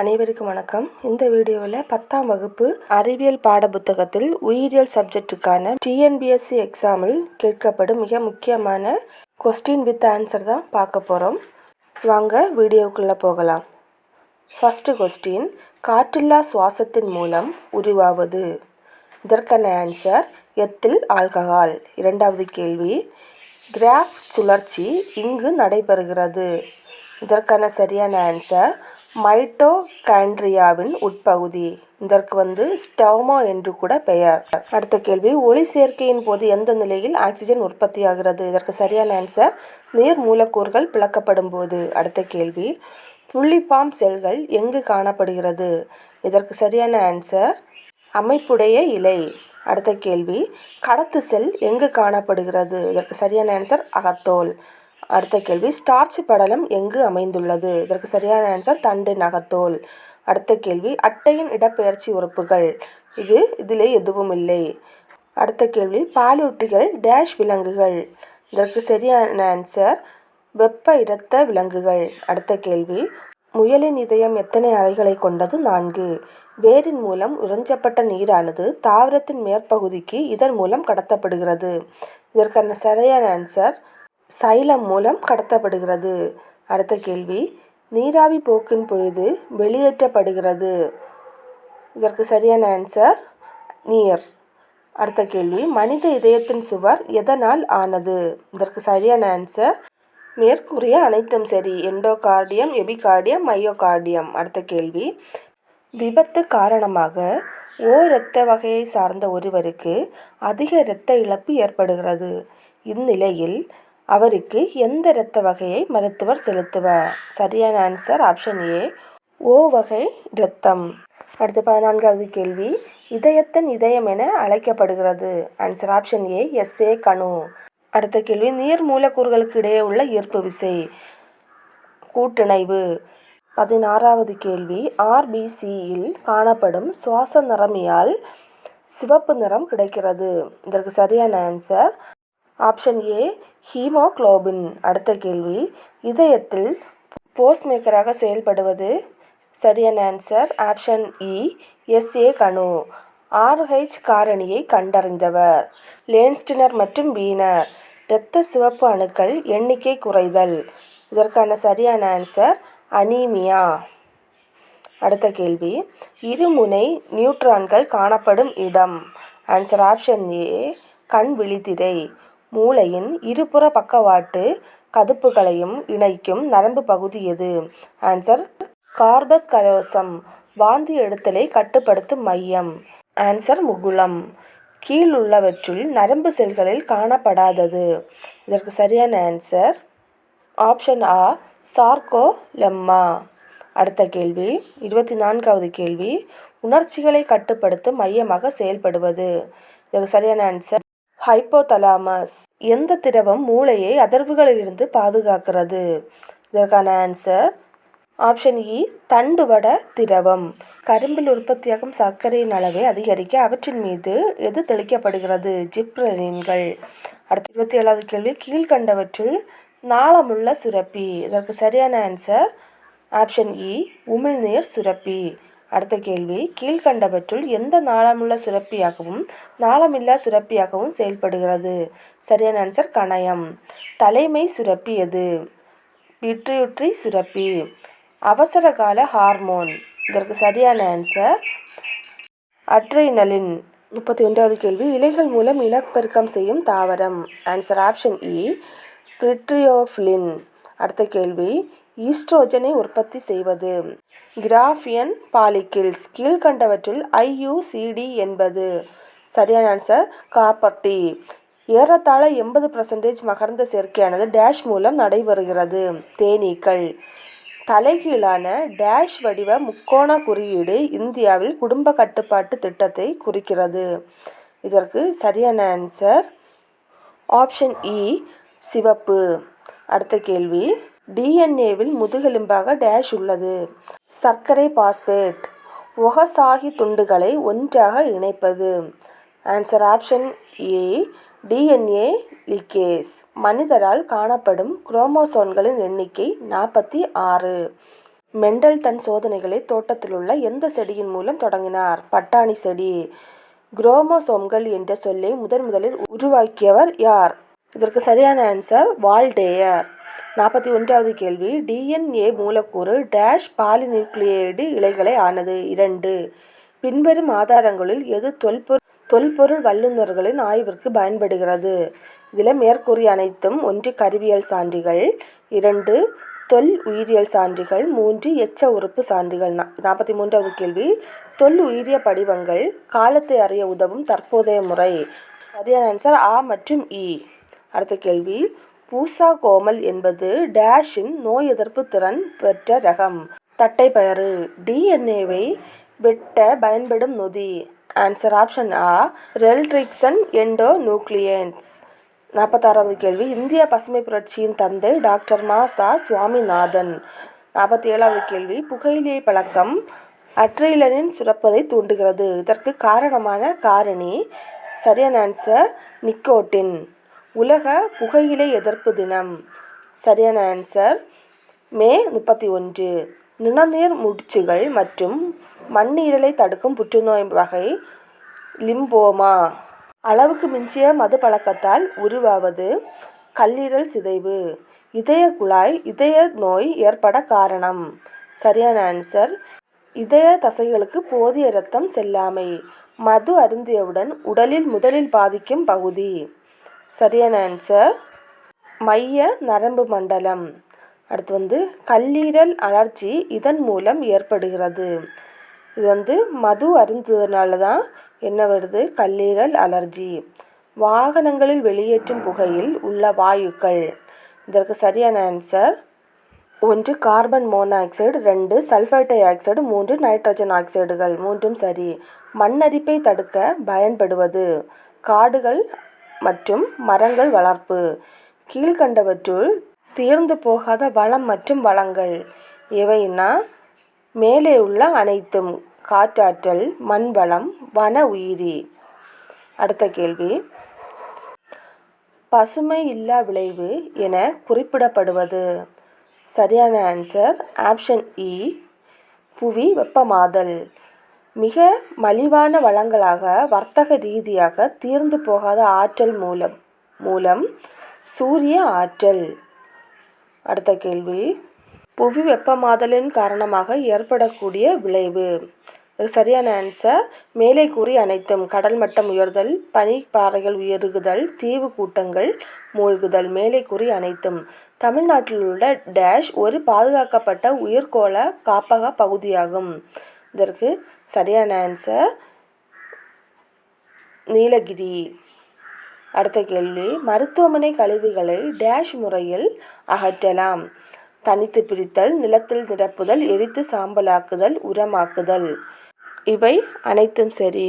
அனைவருக்கும் வணக்கம். இந்த வீடியோவில் பத்தாம் வகுப்பு அறிவியல் பாடப்புத்தகத்தில் உயிரியல் சப்ஜெக்ட்டுக்கான டிஎன்பிஎஸ்சி எக்ஸாமில் கேட்கப்படும் மிக முக்கியமான கொஸ்டின் வித் ஆன்சர் தான் பார்க்க போகிறோம் வாங்க வீடியோவுக்குள்ளே போகலாம். ஃபஸ்ட்டு கொஸ்டின் காற்றில்லா சுவாசத்தின் மூலம் உருவாவது. இதற்கான ஆன்சர் எத்தில் ஆல்கஹால். இரண்டாவது கேள்வி கிராஃப் சுழற்சி இங்கு நடைபெறுகிறது. இதற்கான சரியான ஆன்சர் மைட்டோகாண்ட்ரியாவின் உட்பகுதி. இதற்கு வந்து ஸ்டவ்மா என்று கூட பெயர். அடுத்த கேள்வி ஒளி சேர்க்கையின் போது எந்த நிலையில் ஆக்சிஜன் உற்பத்தியாகிறது? இதற்கு சரியான ஆன்சர் நீர் மூலக்கூறுகள் பிளக்கப்படும் போது. அடுத்த கேள்வி புள்ளிப்பாம் செல்கள் எங்கு காணப்படுகிறது? இதற்கு சரியான ஆன்சர் அமைப்புடைய இலை. அடுத்த கேள்வி கடத்து செல் எங்கு காணப்படுகிறது? இதற்கு சரியான ஆன்சர் அகத்தோல். அடுத்த கேள்வி. ஸ்டார்ச் படலம் எங்கு அமைந்துள்ளது? இதற்கு சரியான ஆன்சர் தண்டு நகத்தோல். அடுத்த கேள்வி. அட்டையின் இடப்பெயர்ச்சி உறுப்புகள். இது இதிலே எதுவும் இல்லை. அடுத்த கேள்வி. பாலூட்டிகள் டேஷ் விலங்குகள். இதற்கு சரியான ஆன்சர் வெப்ப இடத்த விலங்குகள். அடுத்த கேள்வி. முயலின் இதயம் எத்தனை அறைகளை கொண்டது? நான்கு. வேரின் மூலம் உறிஞ்சப்பட்ட நீரானது தாவரத்தின் மேற்பகுதிக்கு இதன் மூலம் கடத்தப்படுகிறது. இதற்கான சரியான ஆன்சர் சைலம் மூலம் கடத்தப்படுகிறது. அடுத்த கேள்வி. நீராவி போக்கின் பொழுது வெளியேற்றப்படுகிறது. இதற்கு சரியான ஆன்சர் நீர். அடுத்த கேள்வி. மனித இதயத்தின் சுவர் எதனால் ஆனது? இதற்கு சரியான ஆன்சர் மேற்கூறிய அனைத்தும் சரி. Endocardium epicardium myocardium. அடுத்த கேள்வி. விபத்து காரணமாக ஓ இரத்த வகையை சார்ந்த ஒருவருக்கு அதிக இரத்த இழப்பு ஏற்படுகிறது. இந்நிலையில் அவருக்கு எந்த இரத்த வகையை மருத்துவர் செலுத்துவார்? சரியான ஆன்சர் ஆப்ஷன் ஏ ஓ வகை இரத்தம். அடுத்து பதினான்காவது கேள்வி இதயத்தின் இதயம் என அழைக்கப்படுகிறது. Answer option A S A கணு. அடுத்த கேள்வி நீர் மூலக்கூறுகளுக்கு இடையே உள்ள ஈர்ப்பு விசை கூட்டிணைவு. பதினாறாவது கேள்வி ஆர்பிசியில் காணப்படும் சுவாச நிறமியால் சிவப்பு நிறம் கிடைக்கிறது. இதற்கு சரியான ஆன்சர் ஆப்ஷன் ஏ ஹீமோக்ளோபின். அடுத்த கேள்வி இதயத்தில் போஸ்ட் மேக்கராக செயல்படுவது சரியான answer option E S A கனு Rh காரணியை கண்டறிந்தவர். லேன்ஸ்டினர் மற்றும் வீனர். இரத்த சிவப்பு அணுக்கள் எண்ணிக்கை குறைதல். இதற்கான சரியான ஆன்சர் அனீமியா. அடுத்த கேள்வி இருமுனை நியூட்ரான்கள் காணப்படும் இடம். ஆன்சர் ஆப்ஷன் ஏ கண் விழித்திரை. மூளையின் இருபுற பக்கவாட்டு கதுப்புகளையும் இணைக்கும் நரம்பு பகுதி எது? ஆன்சர் கார்பஸ் கலோசம் வாந்தி எடுத்தலை கட்டுப்படுத்தும் மையம். ஆன்சர் முகுளம். கீழுள்ளவற்றுள் நரம்பு செல்களில் காணப்படாதது. இதற்கு சரியான ஆன்சர் ஆப்ஷன் ஆ சார்கோ லெம்மா அடுத்த கேள்வி இருபத்தி நான்காவது கேள்வி உணர்ச்சிகளை கட்டுப்படுத்தும் மையமாக செயல்படுவது. இதற்கு சரியான ஆன்சர் ஹைப்போதலாமஸ் எந்த திரவம் மூளையை அதிர்வுகளிலிருந்து பாதுகாக்கிறது? இதற்கான ஆன்சர் ஆப்ஷன் இ தண்டுவட திரவம். கரும்பில் உற்பத்தியாகும் சர்க்கரையின் அளவை அதிகரிக்க அவற்றின் மீது எது தெளிக்கப்படுகிறது? ஜிப்ரலின்கள். அடுத்த இருபத்தி ஏழாவது கேள்வி கீழ்கண்டவற்றில் நாளமுள்ள சுரப்பி. இதற்கு சரியான ஆன்சர் ஆப்ஷன் இ உமிழ்நீர் சுரப்பி. அடுத்த கேள்வி. கீழ்கண்டவற்றுள் எந்த நாளமுள்ள சுரப்பியாகவும் நாளமில்லா சுரப்பியாகவும் செயல்படுகிறது? சரியான ஆன்சர் கணயம். தலைமை சுரப்பி எது? பிட்ரியுட்ரி சுரப்பி அவசரகால ஹார்மோன் இதற்கு சரியான ஆன்சர் அட்ரைனலின் முப்பத்தி ஒன்றாவது கேள்வி. இலைகள் மூலம் இனப்பெருக்கம் செய்யும் தாவரம். ஆன்சர் ஆப்ஷன் இ பிரிட்ரியோஃபிலின் அடுத்த கேள்வி ஈஸ்ட்ரோஜனை உற்பத்தி செய்வது. கிராஃபியன் பாலிகில்ஸ் கீழ்கண்டவற்றில் ஐயுசிடி என்பது. சரியான ஆன்சர் காப்பர்டி ஏறத்தாழ எண்பது பர்சன்டேஜ் மகர்ந்த சேர்க்கையானது டேஷ் மூலம் நடைபெறுகிறது. தேனீக்கள். தலைகீழான டேஷ் வடிவ முக்கோண குறியீடு இந்தியாவில் குடும்ப கட்டுப்பாட்டு திட்டத்தை குறிக்கிறது. இதற்கு சரியான ஆன்சர் ஆப்ஷன் இ சிவப்பு. அடுத்த கேள்வி. டிஎன்ஏவில் முதுகெலும்பாக டேஷ் உள்ளது. சர்க்கரை பாஸ்பேட். ஒகசாகி துண்டுகளை ஒன்றாக இணைப்பது. Answer option A DNA ligase. மனிதரால் காணப்படும் குரோமோசோன்களின் எண்ணிக்கை நாற்பத்தி ஆறு. மெண்டல் தன் சோதனைகளை தோட்டத்தில் உள்ள எந்த செடியின் மூலம் தொடங்கினார்? பட்டாணி செடி. குரோமோசோம்கள் என்ற சொல்லை முதன் முதலில் உருவாக்கியவர் யார்? இதற்கு சரியான ஆன்சர் வால்டேயர் நாற்பத்தி ஒன்றாவது கேள்வி. டிஎன்ஏ மூலக்கூறு டேஷ் பாலிநியூக்ளியேடு இலைகளை ஆனது. இரண்டு. பின்வரும் ஆதாரங்களில் எது தொல்பொருள் தொல்பொருள் வல்லுநர்களின் ஆய்விற்கு பயன்படுகிறது? இதில் மேற்கூறிய அனைத்தும் ஒன்று கருவியல் சான்றிகள் இரண்டு தொல் உயிரியல் சான்றிகள் மூன்று எச்ச உறுப்பு சான்றிகள். நா நாற்பத்தி மூன்றாவது கேள்வி. தொல் உயிரிய படிவங்கள் காலத்தை அறிய உதவும் தற்போதைய முறை. சரியான ஆன்சர் ஆ மற்றும் இ அடுத்த கேள்வி. பூசா கோமல் என்பது டேஷின் நோய் எதிர்ப்பு திறன் பெற்ற ரகம். தட்டைப்பயறு. டிஎன்ஏவை வெட்ட பயன்படும் நொதி. ஆன்சர் ஆப்ஷன் ஆ ரெல்ட்ரிக்சன் எண்டோ நியூக்ளியன்ஸ் நாற்பத்தாறாவது கேள்வி. இந்திய பசுமை புரட்சியின் தந்தை டாக்டர் மா. சா. சுவாமிநாதன். நாற்பத்தி ஏழாவது கேள்வி. புகையிலை பழக்கம் அட்ரிலனின் சுரப்பதை தூண்டுகிறது. இதற்கு காரணமான காரணி. சரியான ஆன்சர் நிக்கோட்டின். உலக புகையிலை எதிர்ப்பு தினம். சரியான ஆன்சர் மே முப்பத்தி ஒன்று. நிணநீர் முடிச்சுகள் மற்றும் மண்ணீரலை தடுக்கும் புற்றுநோய் வகை லிம்போமா. அளவுக்கு மிஞ்சிய மது பழக்கத்தால் உருவாவது கல்லீரல் சிதைவு. இதய குழாய் இதய நோய் ஏற்பட காரணம். சரியான ஆன்சர் இதய தசைகளுக்கு போதிய இரத்தம் செல்லாமை. மது அருந்தியவுடன் உடலில் முதலில் பாதிக்கும் பகுதி. சரியான ஆன்சர் மைய நரம்பு மண்டலம். அடுத்து வந்து கல்லீரல் அழற்சி இதன் மூலம் ஏற்படுகிறது. இது வந்து மது அருந்துவதனால தான் என்ன வருது? கல்லீரல் அலர்ஜி வாகனங்களில் வெளியேற்றும் புகையில் உள்ள வாயுக்கள். இதற்கு சரியான ஆன்சர் ஒன்று கார்பன் மோனாக்சைடு ரெண்டு சல்ஃபர் டை ஆக்சைடு மூன்று நைட்ரஜன் ஆக்சைடுகள். மூன்றும் சரி. மண்ணரிப்பை தடுக்க பயன்படுவது. காடுகள் மற்றும் மரங்கள் வளர்ப்பு. கீழ்கண்டவற்றுள் தீர்ந்து போகாத வளம் மற்றும் வளங்கள். எவைன்னா மேலே உள்ள அனைத்தும் காற்றாற்றல் மண் வளம் வன உயிரி. அடுத்த கேள்வி. பசுமை இல்லா விளைவு என குறிப்பிடப்படுவது. சரியான ஆன்சர் ஆப்ஷன் இ புவி வெப்பமாதல். மிக மலிவான வளங்களாக வர்த்தக ரீதியாக தீர்ந்து போகாத ஆற்றல் மூலம் மூலம் சூரிய ஆற்றல். அடுத்த கேள்வி. புவி வெப்பமாதலின் காரணமாக ஏற்படக்கூடிய விளைவு. சரியான ஆன்சர் மேலே கூறி அனைத்தும். கடல் மட்டம் உயர்தல் பனிப்பாறைகள் உயருகுதல் தீவு கூட்டங்கள் மூழ்குதல். மேலே கூறி அனைத்தும். தமிழ்நாட்டில் உள்ள டேஷ் ஒரு பாதுகாக்கப்பட்ட உயிர்கோள காப்பக பகுதியாகும். இதற்கு சரியான ஆன்சர் நீலகிரி. அடுத்த கேள்வி மருத்துவமனை கழிவுகளை டேஷ் முறையில் அகற்றலாம். தனித்து பிரித்தல் நிலத்தில் நிரப்புதல் எரித்து சாம்பலாக்குதல் உரமாக்குதல். இவை அனைத்தும் சரி.